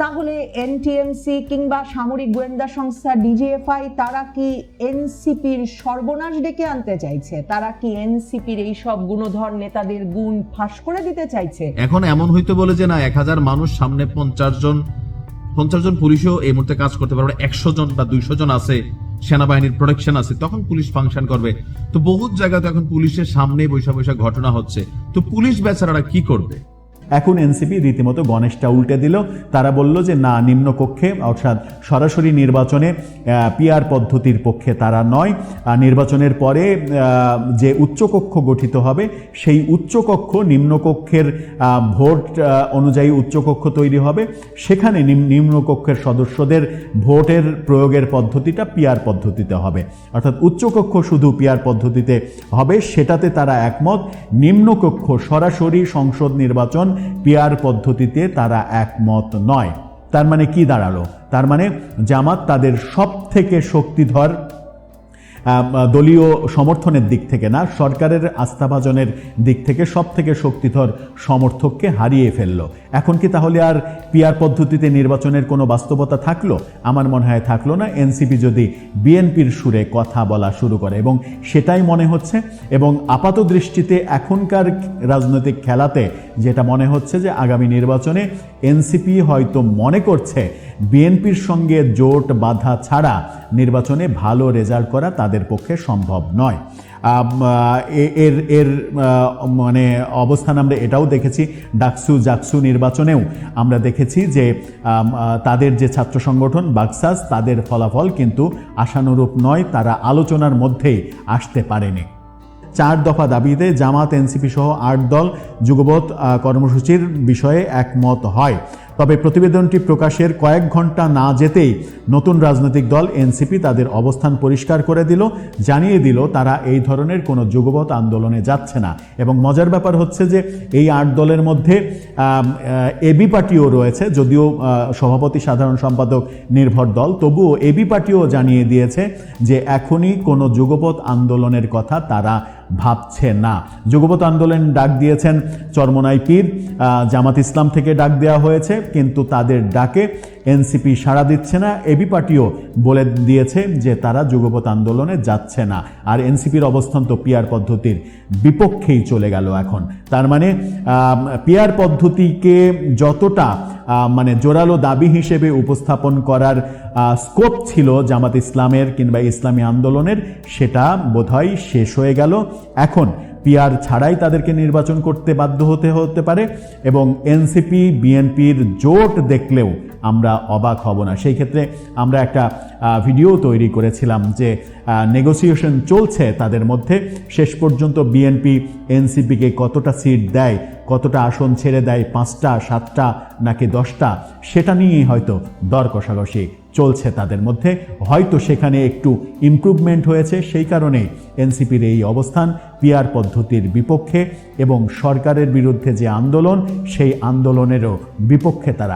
তাহলে এনটিএমসি কিংবা সামরিক গোয়েন্দা সংস্থা ডিজিএফআই, তারা কি এনসিপির সর্বনাশ ডেকে আনতে চাইছে? তারা কি এনসিপির এই সব গুণধর নেতাদের গুণ ফাঁস করে দিতে চাইছে? এখন এমন হইতে বলে যে না, এক হাজার মানুষ সামনে পঞ্চাশ জন পঞ্চাশ জন পুলিশও এই মুহূর্তে কাজ করতে পারবে একশো জন বা দুইশো জন আছে, সেনাবাহিনীর প্রোটেকশন আছে, তখন পুলিশ ফাংশন করবে। তো বহুত জায়গাতে এখন পুলিশের সামনে বৈশা বৈশা ঘটনা হচ্ছে। তো পুলিশ বেচারারা কি করবে? এখন এনসিপি রীতিমতো গণেশটা উল্টে দিল। তারা বলল যে, না নিম্নকক্ষে অর্থাৎ সরাসরি নির্বাচনে পিআর পদ্ধতির পক্ষে তারা নয়। নির্বাচনের পরে যে উচ্চকক্ষ গঠিত হবে, সেই উচ্চকক্ষ নিম্নকক্ষের ভোট অনুযায়ী উচ্চকক্ষ তৈরি হবে। সেখানে নিম- নিম্নকক্ষের সদস্যদের ভোটের প্রয়োগের পদ্ধতিটা পিআর পদ্ধতিতে হবে। অর্থাৎ উচ্চকক্ষ শুধু পিআর পদ্ধতিতে হবে, সেটাতে তারা একমত। নিম্নকক্ষ সরাসরি সংসদ নির্বাচন পিআর পদ্ধতিতে তারা একমত নয়। তার মানে কি দাঁড়াল? তার মানে জামাত তাদের সব থেকে শক্তিধর দলীয় সমর্থনের দিক থেকে না, সরকারের আস্থাভাজনের দিক থেকে সব থেকে শক্তিধর সমর্থককে হারিয়ে ফেলল। এখন কি তাহলে আর পিআর পদ্ধতিতে নির্বাচনের কোনো বাস্তবতা থাকল? আমার মনে হয় থাকল না। এনসিপি যদি বিএনপির সুরে কথা বলা শুরু করে, এবং সেটাই মনে হচ্ছে, এবং আপাত দৃষ্টিতে এখনকার রাজনৈতিক খেলাতে যেটা মনে হচ্ছে যে আগামী নির্বাচনে এনসিপি হয়তো মনে করছে বিএনপির সঙ্গে জোট বাধা ছাড়া নির্বাচনে ভালো রেজাল্ট করা তাদের পক্ষে সম্ভব নয়। এর এর মানে অবস্থান আমরা এটাও দেখেছি ডাকসু জাকসু নির্বাচনেও আমরা দেখেছি যে তাদের যে ছাত্র সংগঠন বাক্সাস তাদের ফলাফল কিন্তু আশানুরূপ নয় তারা আলোচনার মধ্যেই আসতে পারেনি। চার দফা দাবিতে জামাত এনসিপি সহ আট দল যুগপৎ আহ, কর্মসূচির বিষয়ে একমত হয়। তবে প্রতিবেদনটি প্রকাশের কয়েক ঘণ্টা না যেতেই নতুন রাজনৈতিক দল এনসিপি তাদের অবস্থান পরিষ্কার করে দিল, জানিয়ে দিল তারা এই ধরনের কোনো যুগপৎ আন্দোলনে যাচ্ছে না। এবং মজার ব্যাপার হচ্ছে যে এই আট দলের মধ্যে এবি পার্টিও রয়েছে, যদিও সভাপতি সাধারণ সম্পাদক নির্ভর দল, তবুও এবি পার্টিও জানিয়ে দিয়েছে যে এখনই কোনো যুগপৎ আন্দোলনের কথা তারা ভাবছে না। যুগপৎ আন্দোলন ডাক দিয়েছেন চরমনাই পীর। জামাত ইসলাম থেকে ডাক দেওয়া হয়েছে, কিন্তু তাদের ডাকে এনসিপি সাড়া দিচ্ছে না এবি পার্টিও বলে দিয়েছে যে তারা যুগপৎ আন্দোলনে যাচ্ছে না। আর এনসিপির অবস্থান তো পিয়ার পদ্ধতির বিপক্ষেই চলে গেল এখন। তার মানে পিয়ার পদ্ধতিকে যতটা মানে জোরালো দাবি হিসেবে উপস্থাপন করার স্কোপ ছিল জামাত ইসলামের কিংবা ইসলামী আন্দোলনের। সেটা বোধহয় শেষ হয়ে গেল। এখন পিয়ার ছাড়াই তাদেরকে নির্বাচন করতে বাধ্য হতে হতে পারে এবং এনসিপি, বিএনপির জোট দেখলেও আমরা অবাক হব না। সেই ক্ষেত্রে আমরা একটা ভিডিও তৈরি করেছিলাম যে নেগোসিয়েশন চলছে তাদের মধ্যে। শেষ পর্যন্ত বিএনপি এনসিপিকে কতটা সিট দেয়, কতটা আসন ছেড়ে দেয়, পাঁচটা, সাতটা, নাকি দশটা, সেটা নিয়েই হয়তো দর কষাকষি চলছে তাদের মধ্যে। হয়তো সেখানে একটু ইমপ্রুভমেন্ট হয়েছে, সেই কারণেই এনসিপির এই অবস্থান পিয়ার পদ্ধতির বিপক্ষে এবং সরকারের বিরুদ্ধে যে আন্দোলন, সেই আন্দোলনেরও বিপক্ষে তারা